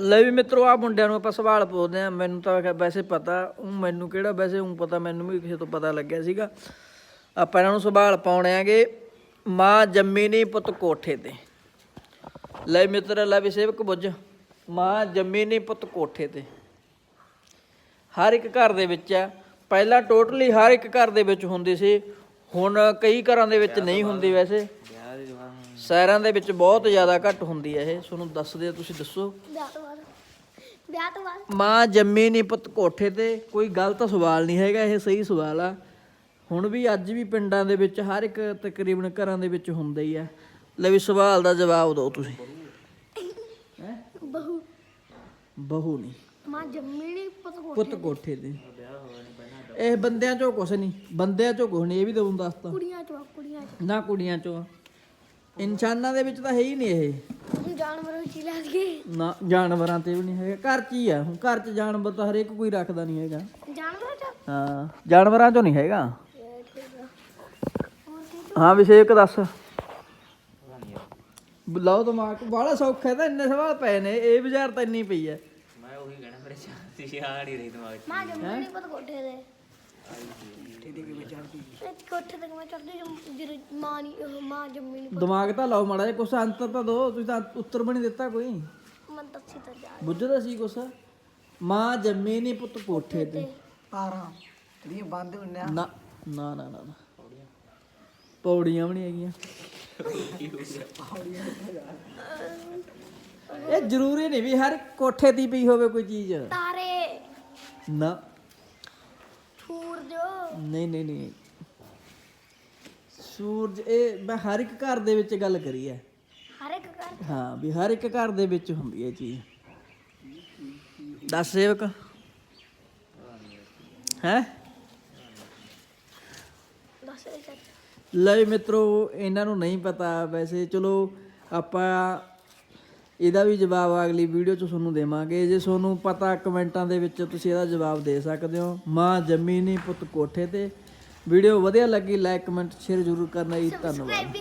ਲੈ ਵੀ ਮਿੱਤਰੋ ਆ ਮੁੰਡਿਆਂ ਨੂੰ ਆਪਾਂ ਸਵਾਲ ਪੁੱਛਦੇ ਆ ਮੈਨੂੰ ਤਾਂ ਵੈਸੇ ਪਤਾ ਊਂ ਮੈਨੂੰ ਕਿਹੜਾ ਵੈਸੇ ਉਹ ਪਤਾ ਮੈਨੂੰ ਵੀ ਕਿਸੇ ਤੋਂ ਪਤਾ ਲੱਗਿਆ ਸੀਗਾ। ਆਪਾਂ ਇਹਨਾਂ ਨੂੰ ਸਵਾਲ ਪਾਉਣੇ ਆਗੇ ਮਾਂ ਜੰਮੀ ਨਹੀਂ ਪੁੱਤ ਕੋਠੇ ਤੇ। ਲੈ ਮਿੱਤਰ ਲੈ ਵੀ ਸੇਵਕ ਬੁੱਝ ਮਾਂ ਜੰਮੀ ਨਹੀਂ ਪੁੱਤ ਕੋਠੇ ਤੇ। ਹਰ ਇੱਕ ਘਰ ਦੇ ਵਿੱਚ ਆ ਪਹਿਲਾਂ ਟੋਟਲੀ ਹਰ ਇੱਕ ਘਰ ਦੇ ਵਿੱਚ ਹੁੰਦੀ ਸੀ ਹੁਣ ਕਈ ਘਰਾਂ ਦੇ ਵਿੱਚ ਨਹੀਂ ਹੁੰਦੀ ਵੈਸੇ। ਸ਼ਹਿਰਾਂ ਦੇ ਵਿੱਚ ਬਹੁਤ ਜ਼ਿਆਦਾ ਘੱਟ ਹੁੰਦੀ ਹੈ ਇਹ। ਤੁਹਾਨੂੰ ਦੱਸਦੇ ਆ ਤੁਸੀਂ ਦੱਸੋ। ਵਿਆਹ ਤੋਂ ਬਾਅਦ। ਵਿਆਹ ਤੋਂ ਬਾਅਦ। ਮਾਂ ਜੰਮੀ ਨਹੀਂ ਪੁੱਤ ਕੋਠੇ ਤੇ ਕੋਈ ਗਲਤ ਸਵਾਲ ਨਹੀਂ ਹੈਗਾ ਇਹ ਸਹੀ ਸਵਾਲ ਆ। ਹੁਣ ਵੀ ਅੱਜ ਵੀ ਪਿੰਡਾਂ ਦੇ ਵਿੱਚ ਹਰ ਇੱਕ ਤਕਰੀਬਨ ਘਰਾਂ ਦੇ ਵਿੱਚ ਹੁੰਦਾ ਹੀ ਆ। ਲੈ ਵੀ ਸਵਾਲ ਦਾ ਜਵਾਬ ਦਿਓ ਤੁਸੀਂ। ਹੈ? ਬਹੂ। ਬਹੂ ਨਹੀਂ ਮਾਂ ਜੰਮੀ ਨਹੀਂ ਪਤਾ ਕੋ ਪੁੱਤ ਕੋਠੇ ਤੇ। ਇਹ ਬੰਦਿਆਂ ਚੋਂ ਕੁਛ ਨਹੀਂ ਬੰਦਿਆਂ ਚੋਂ ਕੁਛ ਨਹੀਂ ਇਹ ਵੀ ਤੁਹਾਨੂੰ ਦੱਸਤਾ। ਕੁੜੀਆਂ ਚੋਂ ਕੁੜੀਆਂ ਨਾ ਕੁੜੀਆਂ ਚੋਂ। ਇਨਸਾਨਾਂ ਦੇ ਵਿੱਚ ਤਾਂ ਹੈ ਹੀ ਨਹੀਂ ਇਹ। ਚੋਂ ਜਾਨਵਰ ਵਿੱਚ ਹੀ ਗਏ। ਨਾ ਜਾਨਵਰਾਂ ਤੇ ਵੀ ਨਹੀਂ ਹੈਗਾ। ਘਰ 'ਚ ਹੀ ਆ। ਹੁਣ ਘਰ 'ਚ ਜਾਨਵਰ ਤਾਂ ਹਰੇਕ ਕੋਈ ਰੱਖਦਾ ਨਹੀਂ ਹੈਗਾ। ਜਾਨਵਰ ਚ? ਹਾਂ ਜਾਨਵਰਾਂ 'ਚੋਂ ਨਹੀਂ ਹੈਗਾ। ਹਾਂ ਵਿਸ਼ੇਕ ਦੱਸ। ਬੁਲਾਓ ਦਿਮਾਗ ਬਾਹਲਾ ਸੌਖਾ ਹੈ ਤਾਂ ਇੰਨੇ ਸਵਾਲ ਪਏ ਨੇ। ਇਹ ਵਿਚਾਰ ਤਾਂ ਇੰਨੀ ਪਈ ਹੈ। ਮੈਂ ਉਹੀ ਕਹਿਣਾ ਮੇਰੇ ਚਾਹ ਯਾਰ ਹੀ ਰਹੀ ਦਿਮਾਗ 'ਚ। ਮਾਂ ਜੰਮੀ ਨਹੀਂ ਪਤਾ ਕੋਠੇ ਦੇ। ਕੋਠੇ ਤੇ ਮੈਂ ਚੜਦੀ ਜਦੋਂ ਮਾਂ ਨਹੀਂ ਉਹ ਮਾਂ ਜੰਮੀ ਨਹੀਂ ਦਿਮਾਗ ਤਾਂ ਲਾਓ ਮਾੜਾ ਜਿਹਾ ਕੁਛ ਅੰਤਰ ਤਾਂ ਦੋ ਤੁਸੀਂ ਤਾਂ ਉੱਤਰ ਨਹੀਂ ਦਿੱਤਾ ਕੋਈ। ਮਨ ਦੱਸੀ ਤਾਂ ਜਾ ਬੁੱਝਦਾ ਸੀ ਕੁਛ? ਮਾਂ ਜੰਮੀ ਨਹੀਂ ਪੁੱਤ ਕੋਠੇ ਤੇ। ਤਾਰਾਂ। ਜਿਹੜੀਆਂ ਬੰਦ ਹੁੰਦੀਆਂ। ਨਾ ਨਾ ਨਾ ਨਾ ਨਾ। ਪੌੜੀਆਂ ਵੀ ਨਹੀਂ ਹੈਗੀਆਂ। ਇਹ ਜ਼ਰੂਰੀ ਨਹੀਂ ਵੀ ਹਰ ਕੋਠੇ ਦੀ ਪਈ ਹੋਵੇ ਕੋਈ ਚੀਜ਼। ਤਾਰੇ। ਨਾ। ਨਹੀਂ ਨਹੀਂ ਨਹੀਂ। ਸੂਰਜ ਇਹ ਮੈਂ ਹਰ ਇੱਕ ਘਰ ਦੇ ਵਿੱਚ ਗੱਲ ਕਰੀ ਹੈ। ਹਰ ਇੱਕ ਘਰ? ਹਾਂ ਵੀ ਹਰ ਇੱਕ ਘਰ ਦੇ ਵਿੱਚ ਹੁੰਦੀ ਹੈ ਚੀਜ਼। ਦੱਸ ਸੇਵਕ। ਹੈ? ਦੱਸ ਲੈ ਮਿੱਤਰੋ ਇਹਨਾਂ ਨੂੰ ਨਹੀਂ ਪਤਾ ਵੈਸੇ ਚਲੋ ਆਪਾਂ ਇਹਦਾ ਵੀ ਜਵਾਬ ਅਗਲੀ ਵੀਡੀਓ 'ਚ ਤੁਹਾਨੂੰ ਦੇਵਾਂਗੇ। ਜੇ ਤੁਹਾਨੂੰ ਪਤਾ ਕਮੈਂਟਾਂ ਦੇ ਵਿੱਚ ਤੁਸੀਂ ਇਹਦਾ ਜਵਾਬ ਦੇ ਸਕਦੇ ਹੋ। ਮਾਂ ਜੰਮੀ ਨਹੀਂ ਪੁੱਤ ਕੋਠੇ ਤੇ। ਵੀਡੀਓ ਵਧੀਆ ਲੱਗੀ ਲਾਈਕ ਕਮੈਂਟ ਸ਼ੇਅਰ ਜ਼ਰੂਰ ਕਰਨਾ ਜੀ। ਧੰਨਵਾਦ।